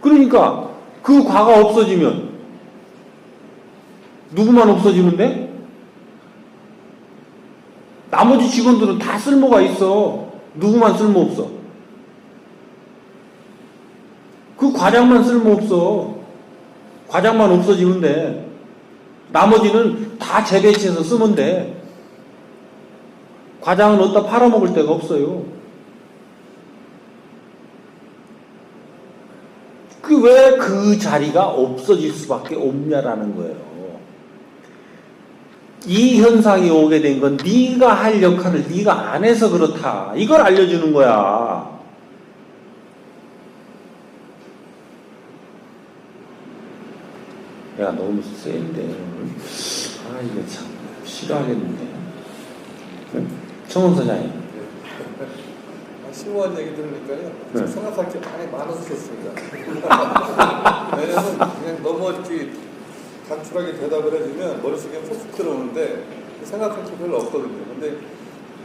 그러니까 그 과가 없어지면 누구만 없어지면 돼? 나머지 직원들은 다 쓸모가 있어. 누구만 쓸모 없어? 그 과장만 쓸모 없어. 과장만 없어지면 돼. 나머지는 다 재배치해서 쓰면 돼. 과장은 어디다 팔아먹을 데가 없어요. 그 왜 그 자리가 없어질 수밖에 없냐라는 거예요. 이 현상이 오게 된 건 네가 할 역할을 네가 안 해서 그렇다. 이걸 알려주는 거야. 내가 너무 센데. 아 이거 참 싫어하겠는데. 청원 소장님. 아, 심오한 얘기 들으니까요. 네. 생각할 게 많이 많아졌습니다. 왜냐면 그냥 너무 이렇게 단출하게 대답을 해주면 머릿속에 푹 들어오는데 생각할 게 별로 없거든요. 근데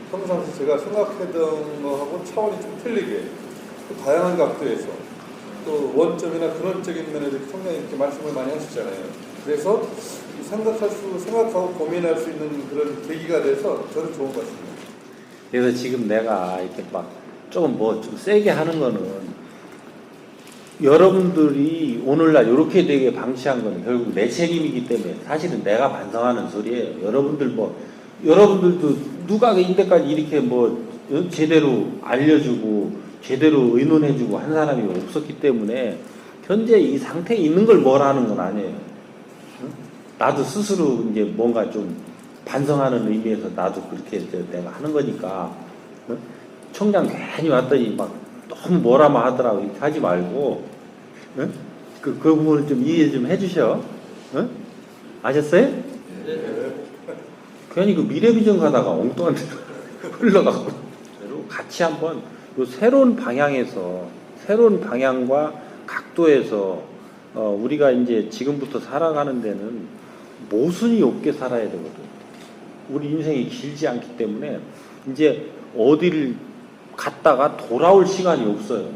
평상시 제가 생각했던 거하고 차원이 좀 틀리게 또 다양한 각도에서 또 원점이나 근원적인 면에서 청장님 이렇게 말씀을 많이 하시잖아요. 그래서 이 생각할 수, 생각하고 고민할 수 있는 그런 계기가 돼서 저는 좋은 것 같습니다. 그래서 지금 내가 이렇게 막 조금 뭐 좀 세게 하는 거는 여러분들이 오늘날 이렇게 되게 방치한 건 결국 내 책임이기 때문에 사실은 내가 반성하는 소리예요. 여러분들 뭐 여러분들도 누가 인데까지 이렇게 뭐 어? 제대로 알려주고 제대로 의논해주고 한 사람이 없었기 때문에 현재 이 상태에 있는 걸 뭐라는 건 아니에요. 응? 나도 스스로 이제 뭔가 좀 반성하는 의미에서 나도 그렇게 내가 하는 거니까 어? 청장 괜히 왔더니 막 너무 뭐라만 하더라고 이렇게 하지 말고 어? 그, 그 부분을 좀 이해 좀 해주셔 어? 아셨어요? 괜히 그 미래비전 가다가 엉뚱한 데로 흘러가고 같이 한번 요 새로운 방향에서 새로운 방향과 각도에서 어, 우리가 이제 지금부터 살아가는 데는 모순이 없게 살아야 되거든. 우리 인생이 길지 않기 때문에 이제 어디를 갔다가 돌아올 시간이 없어요.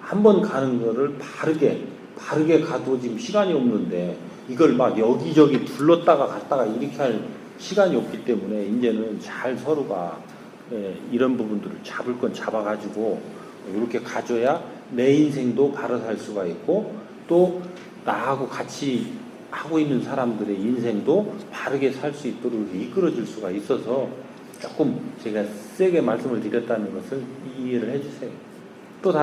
한 번 가는 거를 바르게 바르게 가도 지금 시간이 없는데 이걸 막 여기저기 둘렀다가 갔다가 이렇게 할 시간이 없기 때문에 이제는 잘 서로가 예, 이런 부분들을 잡을 건 잡아가지고 이렇게 가져야 내 인생도 바로 살 수가 있고 또 나하고 같이 하고 있는 사람들의 인생도 바르게 살 수 있도록 이끌어질 수가 있어서 조금 제가 세게 말씀을 드렸다는 것을 이해를 해주세요. 또 다른